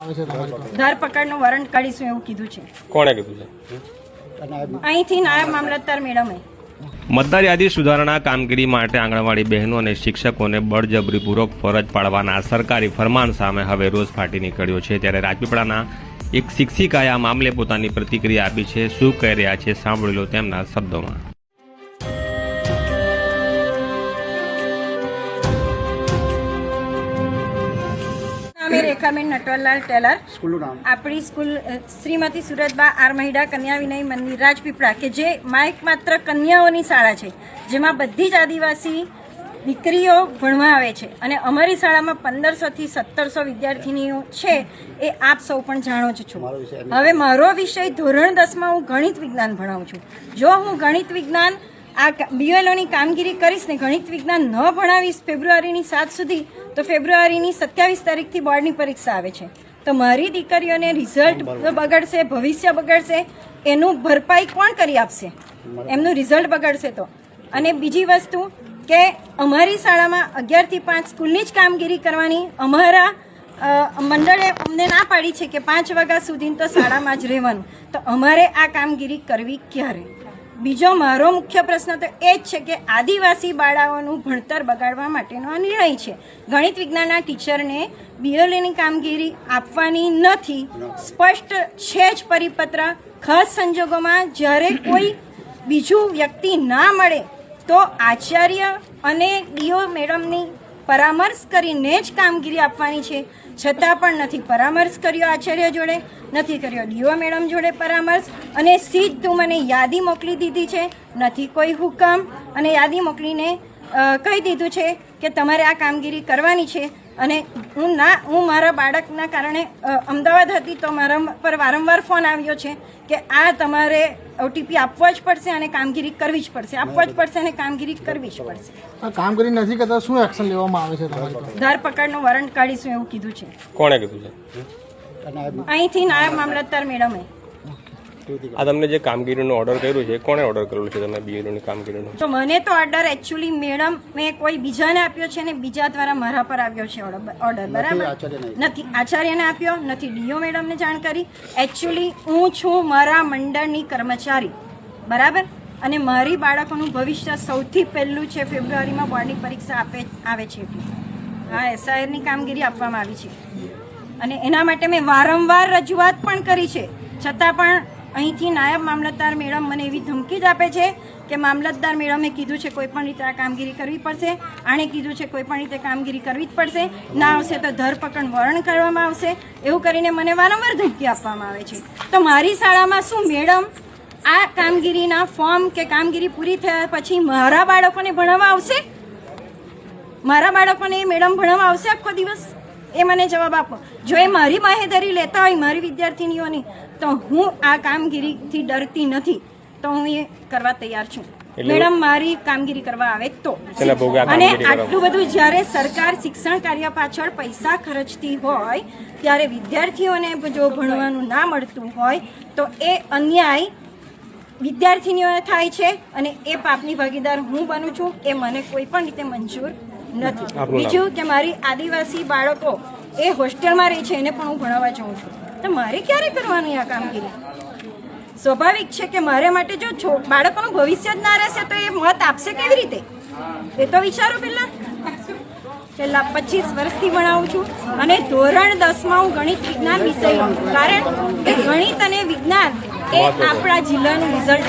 ધરપકડનું warrant કાઢીશું એવું કીધું છે. કોણે કીધું છે? અહીંથી નાયબ મામલતદાર મેડમે. મતદાર યાદી સુધારણા કામગીરી માટે આંગણવાડી બહેનો અને શિક્ષકોને બળજબરીપૂર્વક ફરજ પાડવાના સરકારી ફરમાન સામે હવે રોજ ફાટી નીકળ્યો છે. ત્યારે રાજપીપળાના એક શિક્ષિકાએ આ મામલે પોતાની પ્રતિક્રિયા આપી છે. શું કહી રહ્યા છે સાંભળી લો તેમના શબ્દોમાં. અમે રેખાબેન નટવરલાલ ટેલર. સ્કૂલનું નામ. આપણી સ્કૂલ શ્રીમતી સુરતબા આર મહિડા કન્યા વિનય મંદિર રાજપીપળા કે જે માઇક માત્ર કન્યાઓની શાળા છે જેમાં બધી જ આદિવાસી દીકરીઓ ભણવા આવે છે. અને અમારી શાળામાં પંદરસોથી સત્તરસો વિદ્યાર્થીનીઓ છે એ આપ સૌ પણ જાણો જ છો. હવે મારો વિષય ધોરણ દસમાં હું ગણિત વિજ્ઞાન ભણાવું છું. જો હું ગણિત વિજ્ઞાન આ બીએલઓની કામગીરી કરીશ ને ગણિત વિજ્ઞાન ન ભણાવીશ ફેબ્રુઆરીની સાત સુધી તો ફેબ્રુઆરીની સત્યાવીસ તારીખથી બોર્ડની પરીક્ષા આવે છે. તો મારી દીકરીઓને રિઝલ્ટ બગડશે ભવિષ્ય બગડશે એનું ભરપાઈ કોણ કરી આપશે? એમનું રિઝલ્ટ બગડશે તો. અને બીજી વસ્તુ કે અમારી શાળામાં અગિયારથી પાંચ સ્કૂલની જ કામગીરી કરવાની. અમારા મંડળે અમને ના પાડી છે કે પાંચ વાગ્યા સુધી તો શાળામાં જ રહેવાનું. તો અમારે આ કામગીરી કરવી ક્યારે? બીજો મારો મુખ્ય પ્રશ્ન તો એ જ છે કે આદિવાસી બાળાઓનું ભણતર બગાડવા માટેનો આ નિર્ણય છે. ગણિત વિજ્ઞાનના ટીચરને બીઓલીની કામગીરી આપવાની નથી. સ્પષ્ટ છે જ પરિપત્ર. ખાસ સંજોગોમાં જ્યારે કોઈ બીજું વ્યક્તિ ના મળે તો આચાર્ય અને ડીઓ મેડમની પરામર્શ કરીને જ કામગીરી આપવાની છે. છતાં પણ નથી પરામર્શ કર્યો આચાર્ય જોડે, નથી કર્યો ડીઓ મેડમ જોડે પરામર્શ અને સીધું મને યાદી મોકલી દીધી છે. નથી કોઈ હુકમ અને યાદી મોકલીને કહી દીધું છે કે તમારે આ કામગીરી કરવાની છે. અને હું ના હું મારા બાળકના કારણે અમદાવાદ હતી તો મારા પર વારંવાર ફોન આવ્યો છે કે આ તમારે ઓટીપી આપવા જ પડશે અને કામગીરી કરવી જ પડશે. આપવા જ પડશે અને કામગીરી કરવી જ પડશે. કામગીરી નથી કરતા શું એક્શન લેવામાં આવે છે તમારી પાસે? વોરંટ કાઢીશું એવું કીધું છે. કોણે કીધું છે? અહીંથી નાયબ મામલતદાર મેડમે. આ તમને જે કામગીરીનો ઓર્ડર કર્યો છે કોણે ઓર્ડર કરેલું છે તમે બીએલઓની કામગીરીનો? તો મને તો ઓર્ડર એકચ્યુઅલી મેડમ મેં કોઈ બીજાને આપ્યો છે ને બીજા દ્વારા મારા પર આવ્યો છે ઓર્ડર બરાબર? નથી આચાર્યને આપ્યો નથી ડીઓ મેડમને જાણ કરી. એકચ્યુઅલી હું છું મારા મંડળની કર્મચારી બરાબર? અને મારી બાળકોનું ભવિષ્ય સૌથી પહેલું છે ફેબ્રુઆરીમાં બોર્ડની પરીક્ષા આપે આવે છે. હા એસઆઈઆરની કામગીરી આપવામાં આવી છે. અને એના માટે મેં વારંવાર રજૂઆત પણ કરી છે. છતાં પણ અહીંથી નાયબ મામલતદાર મેડમ મને એવી ધમકી જ આપે છે કે મામલતદાર મેડમે કીધું છે કોઈ પણ રીતે આ કામગીરી કરવી પડશે. આણે કીધું છે કોઈ પણ રીતે કામગીરી કરવી જ પડશે. ના આવશે તો ધરપકડ વરણ કરવામાં આવશે. એવું કરીને મને વારંવાર ધમકી આપવામાં આવે છે. તો મારી શાળામાં શું મેડમ? આ કામગીરીના ફોર્મ કે કામગીરી પૂરી થયા પછી મારા બાળકોને ભણાવવા આવશે? મારા બાળકોને મેડમ ભણાવવા આવશે આખો દિવસ? એ મને જવાબ આપો. જો એ મારી માહેદરી લેતા હોય, મારી વિદ્યાર્થીનીઓની તો હું આ કામગીરીથી ડરતી નથી. તો હું એ કરવા તૈયાર છું. મેડમ મારી કામગીરી કરવા આવે તો. અને આટલું બધું જ્યારે સરકાર શિક્ષણ કાર્ય પાછળ પૈસા ખર્ચતી હોય ત્યારે વિદ્યાર્થીઓને જો ભણવાનું ના મળતું હોય તો એ અન્યાય વિદ્યાર્થીનીઓને થાય છે અને એ પાપની ભાગીદાર હું બનું છું એ મને કોઈ પણ રીતે મંજૂર નથી. બીજું કે મારી આદિવાસી બાળકો એ હોસ્ટેલમાં રહે છે એને પણ હું ભણાવવા જાઉં છું. તો મારે ક્યારે કરવાની આ કામગીરી? સ્વાભાવિક છે કે મારે માટે જો બાળકોનું ભવિષ્ય જ ના રહેશે તો એ મત આપશે કેવી રીતે? એ તો વિચારો પહેલાં. છેલ્લા પચીસ વર્ષથી ભણાવું છું અને ધોરણ દસમાં હું ગણિત વિજ્ઞાન વિષય લઉં છું. કારણ કે ગણિત અને વિજ્ઞાન એ આપણા જિલ્લાનું રિઝલ્ટ